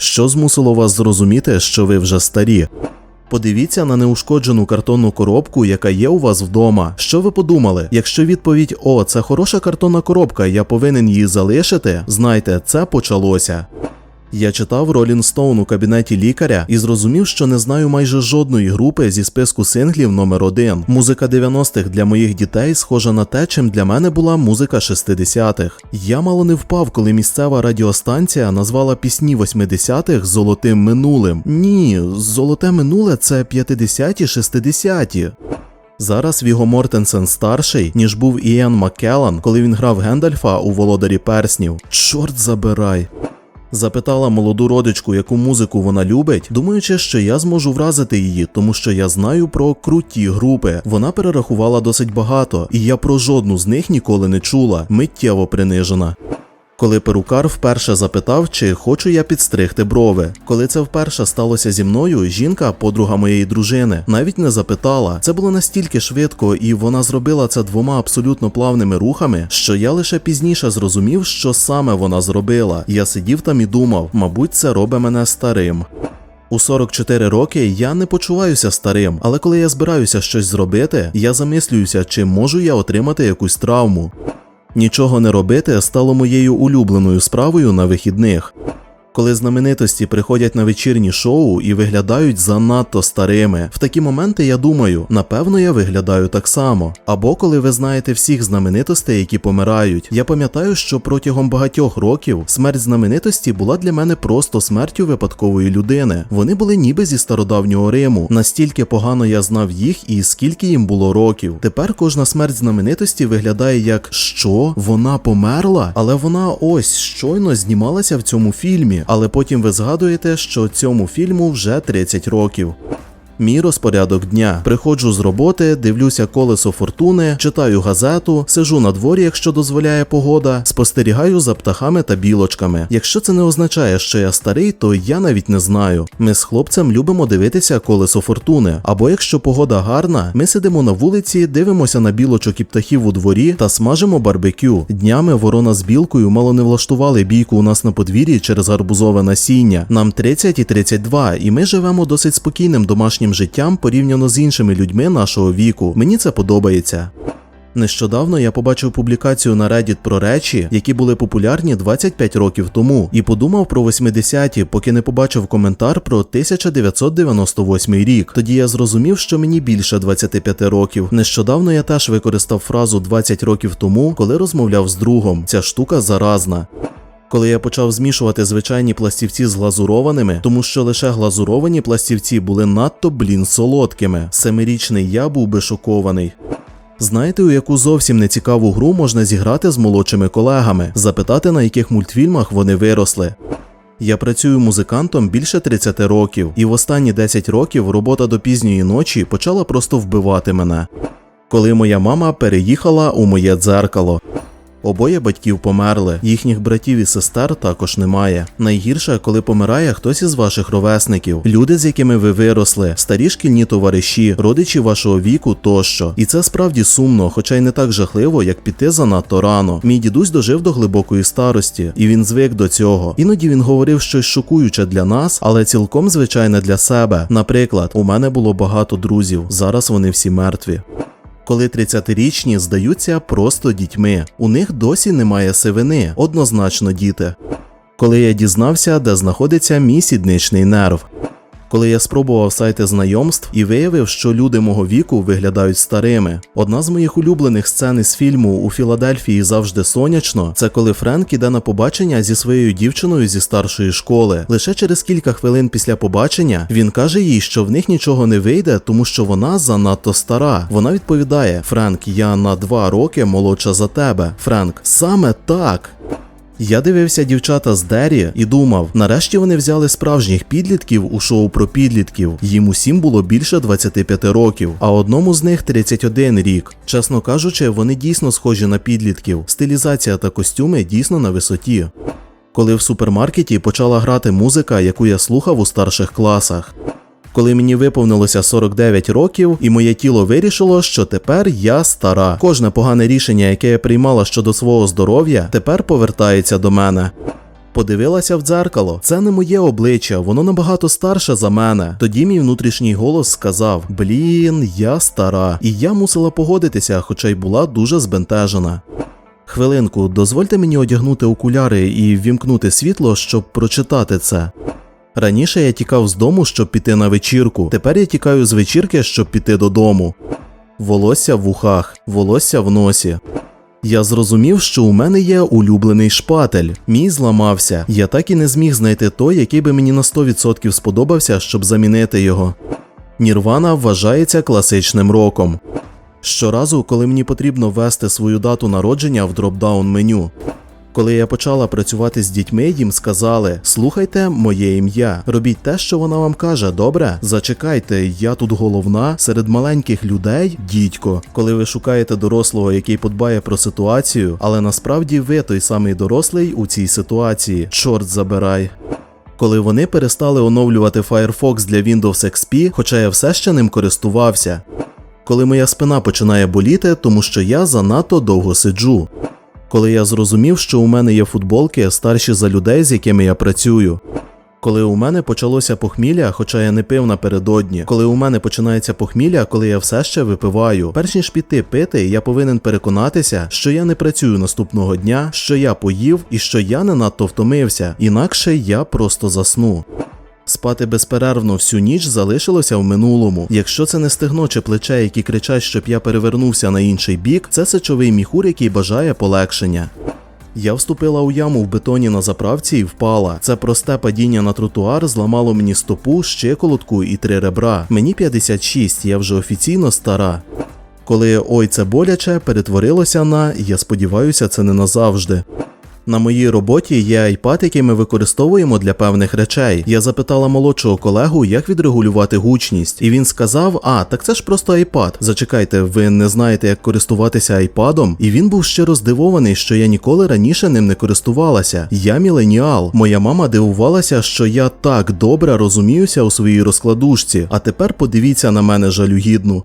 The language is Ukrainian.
Що змусило вас зрозуміти, що ви вже старі? Подивіться на неушкоджену картонну коробку, яка є у вас вдома. Що ви подумали? Якщо відповідь О, це хороша картонна коробка, я повинен її залишити, знайте, це почалося. Я читав Rolling Stone у кабінеті лікаря і зрозумів, що не знаю майже жодної групи зі списку синглів номер 1 Музика 90-х для моїх дітей схожа на те, чим для мене була музика 60-х. Я мало не впав, коли місцева радіостанція назвала пісні 80-х золотим минулим. Ні, золоте минуле це 50-ті, 60-ті. Зараз Віго Мортенсен старший, ніж був Іан Маккеллан, коли він грав Гендальфа у Володарі перснів. Чорт забирай. Запитала молоду родичку, яку музику вона любить, думаючи, що я зможу вразити її, тому що я знаю про круті групи. Вона перерахувала досить багато, і я про жодну з них ніколи не чула, миттєво принижена. Коли перукар вперше запитав, чи хочу я підстригти брови. Коли це вперше сталося зі мною, жінка, подруга моєї дружини, навіть не запитала. Це було настільки швидко, і вона зробила це двома абсолютно плавними рухами, що я лише пізніше зрозумів, що саме вона зробила. Я сидів там і думав, мабуть, це робить мене старим. У 44 роки я не почуваюся старим, але коли я збираюся щось зробити, я замислююся, чи можу я отримати якусь травму. Нічого не робити стало моєю улюбленою справою на вихідних. Коли знаменитості приходять на вечірні шоу і виглядають занадто старими, в такі моменти я думаю, напевно, я виглядаю так само. Або коли ви знаєте всіх знаменитостей, які помирають. Я пам'ятаю, що протягом багатьох років смерть знаменитості була для мене просто смертю випадкової людини. Вони були ніби зі стародавнього Риму. Настільки погано я знав їх і скільки їм було років. Тепер кожна смерть знаменитості виглядає як що? Вона померла? Але вона ось щойно знімалася в цьому фільмі але потім ви згадуєте, що цьому фільму вже 30 років. Мій розпорядок дня. Приходжу з роботи, дивлюся колесо фортуни, читаю газету, сижу на дворі, якщо дозволяє погода, спостерігаю за птахами та білочками. Якщо це не означає, що я старий, то я навіть не знаю. Ми з хлопцем любимо дивитися колесо фортуни. Або якщо погода гарна, ми сидимо на вулиці, дивимося на білочок і птахів у дворі та смажимо барбекю. Днями ворона з білкою мало не влаштували бійку у нас на подвір'ї через гарбузове насіння. Нам 30 і 32, і ми живемо досить спокійним домашнім життям порівняно з іншими людьми нашого віку. Мені це подобається. Нещодавно я побачив публікацію на Reddit про речі, які були популярні 25 років тому, і подумав про 80-ті, поки не побачив коментар про 1998 рік. Тоді я зрозумів, що мені більше 25 років. Нещодавно я теж використав фразу 20 років тому, коли розмовляв з другом. Ця штука заразна. Коли я почав змішувати звичайні пластівці з глазурованими, тому що лише глазуровані пластівці були надто блін солодкими. Семирічний я був би шокований. Знаєте, у яку зовсім нецікаву гру можна зіграти з молодшими колегами, запитати, на яких мультфільмах вони виросли. Я працюю музикантом більше 30 років, і в останні 10 років робота до пізньої ночі почала просто вбивати мене. Коли моя мама переїхала у моє дзеркало. Обоє батьків померли, їхніх братів і сестер також немає. Найгірше, коли помирає хтось із ваших ровесників, люди, з якими ви виросли, старі шкільні товариші, родичі вашого віку тощо. І це справді сумно, хоча й не так жахливо, як піти занадто рано. Мій дідусь дожив до глибокої старості, і він звик до цього. Іноді він говорив щось шокуюче для нас, але цілком звичайне для себе. Наприклад, у мене було багато друзів, зараз вони всі мертві коли 30-річні здаються просто дітьми. У них досі немає сивини, однозначно діти. Коли я дізнався, де знаходиться мій сідничний нерв коли я спробував сайти знайомств і виявив, що люди мого віку виглядають старими. Одна з моїх улюблених сцен із фільму у Філадельфії завжди сонячно. Це коли Френк іде на побачення зі своєю дівчиною зі старшої школи. Лише через кілька хвилин після побачення він каже їй, що в них нічого не вийде, тому що вона занадто стара. Вона відповідає: Френк, я на два роки молодша за тебе. Френк, саме так. Я дивився дівчата з Дері і думав, нарешті вони взяли справжніх підлітків у шоу про підлітків. Їм усім було більше 25 років, а одному з них 31 рік. Чесно кажучи, вони дійсно схожі на підлітків. Стилізація та костюми дійсно на висоті. Коли в супермаркеті почала грати музика, яку я слухав у старших класах коли мені виповнилося 49 років, і моє тіло вирішило, що тепер я стара. Кожне погане рішення, яке я приймала щодо свого здоров'я, тепер повертається до мене. Подивилася в дзеркало. Це не моє обличчя, воно набагато старше за мене. Тоді мій внутрішній голос сказав: Блін, я стара. І я мусила погодитися, хоча й була дуже збентежена. Хвилинку, дозвольте мені одягнути окуляри і ввімкнути світло, щоб прочитати це. Раніше я тікав з дому, щоб піти на вечірку. Тепер я тікаю з вечірки, щоб піти додому. Волосся в вухах, волосся в носі. Я зрозумів, що у мене є улюблений шпатель. Мій зламався. Я так і не зміг знайти той, який би мені на 100% сподобався, щоб замінити його. Нірвана вважається класичним роком. Щоразу, коли мені потрібно ввести свою дату народження в дропдаун меню. Коли я почала працювати з дітьми, їм сказали: слухайте моє ім'я, робіть те, що вона вам каже, добре? Зачекайте, я тут головна серед маленьких людей, дідько. Коли ви шукаєте дорослого, який подбає про ситуацію, але насправді ви той самий дорослий у цій ситуації. Чорт забирай. Коли вони перестали оновлювати Firefox для Windows XP, хоча я все ще ним користувався. Коли моя спина починає боліти, тому що я занадто довго сиджу. Коли я зрозумів, що у мене є футболки старші за людей, з якими я працюю. Коли у мене почалося похмілля, хоча я не пив напередодні. Коли у мене починається похмілля, коли я все ще випиваю. Перш ніж піти пити, я повинен переконатися, що я не працюю наступного дня, що я поїв і що я не надто втомився, інакше я просто засну. Спати безперервно всю ніч залишилося в минулому. Якщо це не стегно чи плече, які кричать, щоб я перевернувся на інший бік, це сечовий міхур, який бажає полегшення. Я вступила у яму в бетоні на заправці і впала. Це просте падіння на тротуар зламало мені стопу, щиколотку і три ребра. Мені 56, я вже офіційно стара. Коли ой це боляче перетворилося на я сподіваюся, це не назавжди. На моїй роботі є iPad, який ми використовуємо для певних речей. Я запитала молодшого колегу, як відрегулювати гучність, і він сказав: А, так це ж просто iPad. Зачекайте, ви не знаєте, як користуватися iPadом? І він був щиро здивований, що я ніколи раніше ним не користувалася. Я міленіал. Моя мама дивувалася, що я так добре розуміюся у своїй розкладушці. А тепер подивіться на мене жалюгідну.